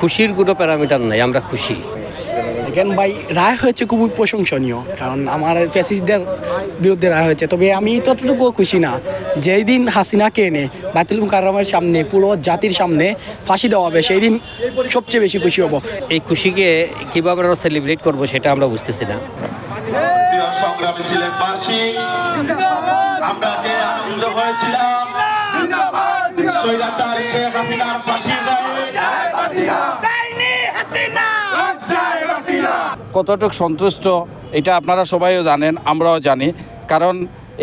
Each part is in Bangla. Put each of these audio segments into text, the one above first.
খুশির কোনো প্যারামিটার নাই আমরা খুশি। দেখেন ভাই রায় হয়েছে খুবই প্রশংসনীয় কারণ আমার ফ্যাসিস্টদের বিরুদ্ধে রায় হয়েছে। তবে আমি ততটুকু খুশি না যেই দিন হাসিনাকে এনে বাতিল মুকাররমের সামনে পুরো জাতির সামনে ফাঁসি দেওয়া হবে সেই দিন সবচেয়ে বেশি খুশি হব। এই খুশিকে কীভাবে আমরা সেলিব্রেট করব সেটা আমরা বুঝতেছি না। সংগ্রামী আমরা যে আনন্দ হয়েছিলাম শেখ হাসিনার ফাঁসির কতটুকু সন্তুষ্ট এটা আপনারা সবাইও জানেন আমরাও জানি। কারণ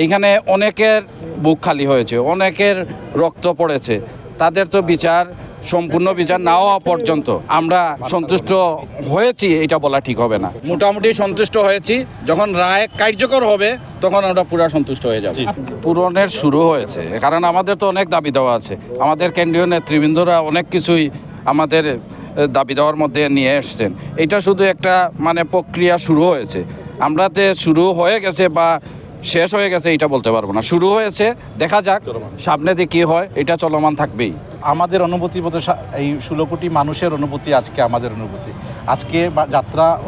এইখানে অনেকের বুক খালি হয়েছে অনেকের রক্ত পড়েছে। তাদের তো বিচার সম্পূর্ণ বিচার না হওয়া পর্যন্ত আমরা সন্তুষ্ট হয়েছি এটা বলা ঠিক হবে না। মোটামুটি সন্তুষ্ট হয়েছি যখন রায় কার্যকর হবে তখন আমরা পুরা সন্তুষ্ট হয়ে যাব। পূরণের শুরু হয়েছে কারণ আমাদের তো অনেক দাবি দেওয়া আছে। আমাদের কেন্দ্রীয় নেতৃবৃন্দরা অনেক কিছুই আমাদের দাবি দেওয়ার মধ্যে নিয়ে এসছেন। এটা শুধু একটা মানে প্রক্রিয়া শুরু হয়েছে। আমরাতে শুরু হয়ে গেছে বা শেষ হয়ে গেছে এটা বলতে পারব না। শুরু হয়েছে দেখা যাক সামনে দিয়ে কী হয় এটা চলমান থাকবেই। আমাদের অনুভূতি বলতে এই ষোলো কোটি মানুষের অনুভূতি আজকে আমাদের অনুভূতি। আজকে বা- যাত্রা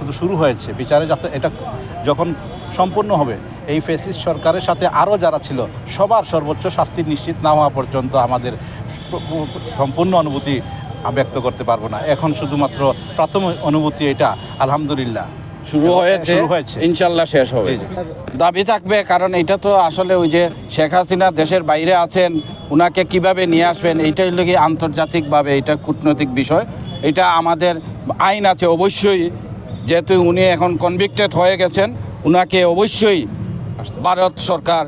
শুধু শুরু হয়েছে বিচারে যাত্রা এটা যখন সম্পূর্ণ হবে এই ফেসিস সরকারের সাথে আরও যারা ছিল সবার সর্বোচ্চ শাস্তি নিশ্চিত না হওয়া পর্যন্ত আমাদের সম্পূর্ণ অনুভূতি ব্যক্ত করতে পারব না। এখন শুধুমাত্র প্রাথমিক অনুভূতি এটা আলহামদুলিল্লাহ। শুরু হয়েছে ইনশাল্লাহ শেষ হবে। দাবি থাকবে কারণ এটা তো আসলে ওই যে শেখ হাসিনা দেশের বাইরে আছেন উনাকে কীভাবে নিয়ে আসবেন এইটাই হলো কি আন্তর্জাতিকভাবে এটা কূটনৈতিক বিষয়। এটা আমাদের আইন আছে অবশ্যই যেহেতু উনি এখন কনভিক্টেড হয়ে গেছেন উনাকে অবশ্যই ভারত সরকার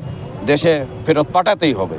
দেশে ফেরত পাঠাতেই হবে।